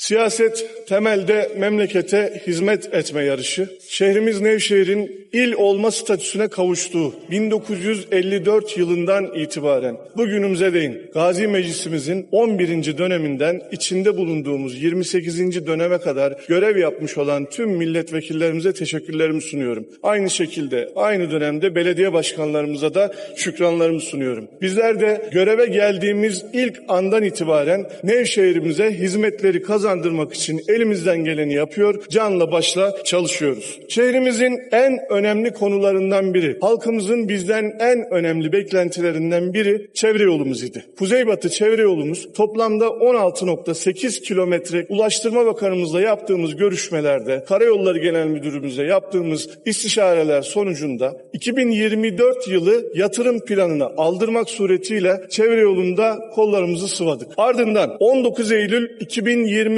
Siyaset temelde memlekete hizmet etme yarışı. Şehrimiz Nevşehir'in il olma statüsüne kavuştuğu 1954 yılından itibaren bugünümüze değin Gazi Meclisimizin 11. döneminden içinde bulunduğumuz 28. döneme kadar görev yapmış olan tüm milletvekillerimize teşekkürlerimi sunuyorum. Aynı şekilde aynı dönemde belediye başkanlarımıza da şükranlarımı sunuyorum. Bizler de göreve geldiğimiz ilk andan itibaren Nevşehir'imize hizmetleri kazandırmak için elimizden geleni yapıyor, canla başla çalışıyoruz. Şehrimizin en önemli konularından biri, halkımızın bizden en önemli beklentilerinden biri çevre yolumuz idi. Kuzeybatı çevre yolumuz toplamda 16.8 kilometre Ulaştırma Bakanımızla yaptığımız görüşmelerde, Karayolları Genel Müdürümüzle yaptığımız istişareler sonucunda 2024 yılı yatırım planına aldırmak suretiyle çevre yolunda kollarımızı sıvadık. Ardından 19 Eylül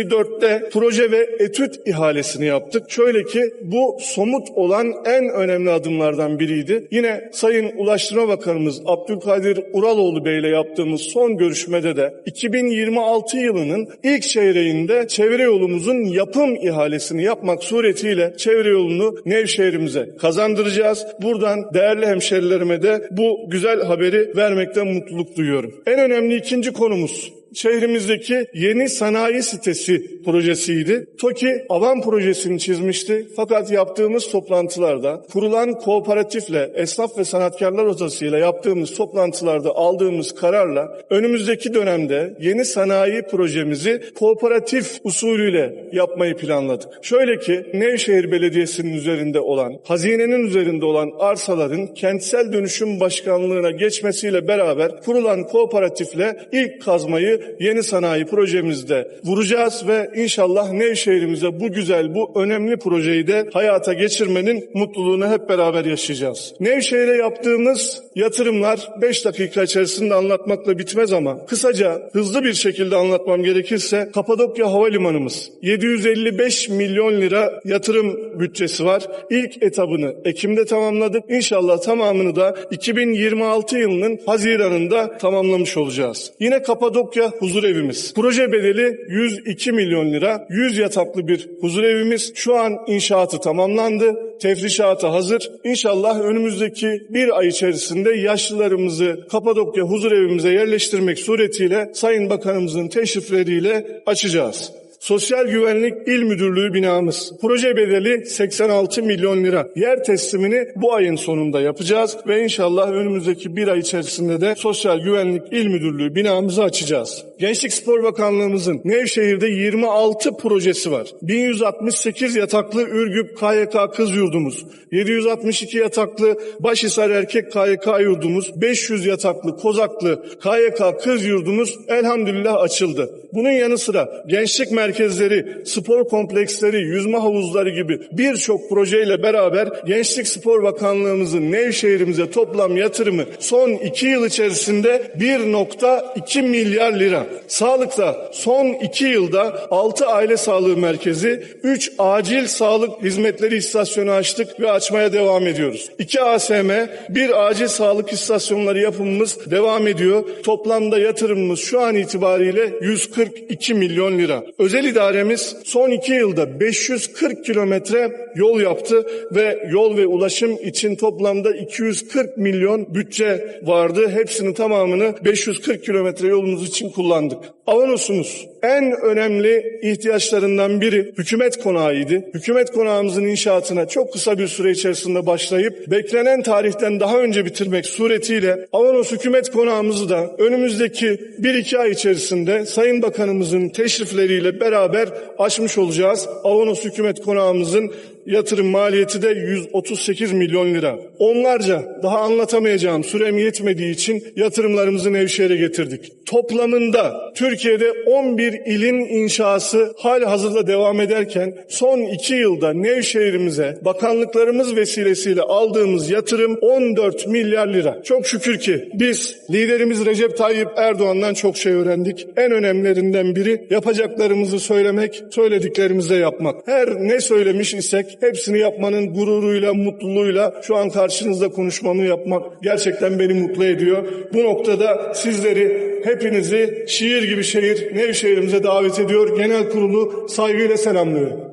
2024'te proje ve etüt ihalesini yaptık. Şöyle ki bu somut olan en önemli adımlardan biriydi. Yine Sayın Ulaştırma Bakanımız Abdülkadir Uraloğlu Bey ile yaptığımız son görüşmede de 2026 yılının ilk çeyreğinde çevre yolumuzun yapım ihalesini yapmak suretiyle çevre yolunu Nevşehir'imize kazandıracağız. Buradan değerli hemşerilerime de bu güzel haberi vermekten mutluluk duyuyorum. En önemli ikinci konumuz şehrimizdeki yeni sanayi sitesi projesiydi. TOKİ Avan projesini çizmişti. Fakat yaptığımız toplantılarda kurulan kooperatifle, esnaf ve sanatkarlar odasıyla yaptığımız toplantılarda aldığımız kararla önümüzdeki dönemde yeni sanayi projemizi kooperatif usulüyle yapmayı planladık. Şöyle ki Nevşehir Belediyesi'nin üzerinde olan, hazinenin üzerinde olan arsaların kentsel dönüşüm başkanlığına geçmesiyle beraber kurulan kooperatifle ilk kazmayı yeni sanayi projemizde vuracağız ve inşallah Nevşehir'imize bu güzel, bu önemli projeyi de hayata geçirmenin mutluluğunu hep beraber yaşayacağız. Nevşehir'e yaptığımız yatırımlar 5 dakika içerisinde anlatmakla bitmez ama kısaca hızlı bir şekilde anlatmam gerekirse Kapadokya Havalimanımız 755 milyon lira yatırım bütçesi var. İlk etabını Ekim'de tamamladık. İnşallah tamamını da 2026 yılının Haziran'ında tamamlamış olacağız. Yine Kapadokya huzur evimiz. Proje bedeli 102 milyon lira. 100 yataklı bir huzur evimiz. Şu an inşaatı tamamlandı. Tefrişatı hazır. İnşallah önümüzdeki bir ay içerisinde yaşlılarımızı Kapadokya huzur evimize yerleştirmek suretiyle Sayın Bakanımızın teşrifleriyle açacağız. Sosyal Güvenlik İl Müdürlüğü binamız. Proje bedeli 86 milyon lira. Yer teslimini bu ayın sonunda yapacağız ve inşallah önümüzdeki bir ay içerisinde de Sosyal Güvenlik İl Müdürlüğü binamızı açacağız. Gençlik Spor Bakanlığımızın Nevşehir'de 26 projesi var. 1168 yataklı Ürgüp KYK Kız Yurdumuz, 762 yataklı Başhisar Erkek KYK Yurdumuz, 500 yataklı Kozaklı KYK Kız Yurdumuz elhamdülillah açıldı. Bunun yanı sıra gençlik merkezleri, spor kompleksleri, yüzme havuzları gibi birçok projeyle beraber Gençlik Spor Bakanlığımızın Nevşehir'imize toplam yatırımı son iki yıl içerisinde 1.2 milyar lira. Sağlıkta son iki yılda 6 aile sağlığı merkezi, 3 acil sağlık hizmetleri istasyonu açtık ve açmaya devam ediyoruz. 2 ASM, bir acil sağlık istasyonları yapımımız devam ediyor. Toplamda yatırımımız şu an itibariyle 142 milyon lira. Özel idaremiz son iki yılda 540 kilometre yol yaptı ve yol ve ulaşım için toplamda 240 milyon bütçe vardı. Hepsinin tamamını 540 kilometre yolumuz için kullandık. Avanos'umuz en önemli ihtiyaçlarından biri hükümet konağıydı. Hükümet konağımızın inşaatına çok kısa bir süre içerisinde başlayıp beklenen tarihten daha önce bitirmek suretiyle Avanos hükümet konağımızı da önümüzdeki 1-2 ay içerisinde Sayın Bakanımızın teşrifleriyle beraber açmış olacağız. Avanos hükümet konağımızın yatırım maliyeti de 138 milyon lira. Onlarca daha anlatamayacağım sürem yetmediği için yatırımlarımızı Nevşehir'e getirdik. Toplamında Türkiye'de 11 ilin inşası hal hazırda devam ederken son 2 yılda Nevşehir'imize bakanlıklarımız vesilesiyle aldığımız yatırım 14 milyar lira. Çok şükür ki biz liderimiz Recep Tayyip Erdoğan'dan çok şey öğrendik. En önemlilerinden biri yapacaklarımızı söylemek, söylediklerimizi yapmak. Her ne söylemiş isek hepsini yapmanın gururuyla, mutluluğuyla şu an karşınızda konuşmamı yapmak gerçekten beni mutlu ediyor. Bu noktada sizleri hepinizi şiir gibi şehir Nevşehir'imize davet ediyor. Genel kurulu saygıyla selamlıyorum.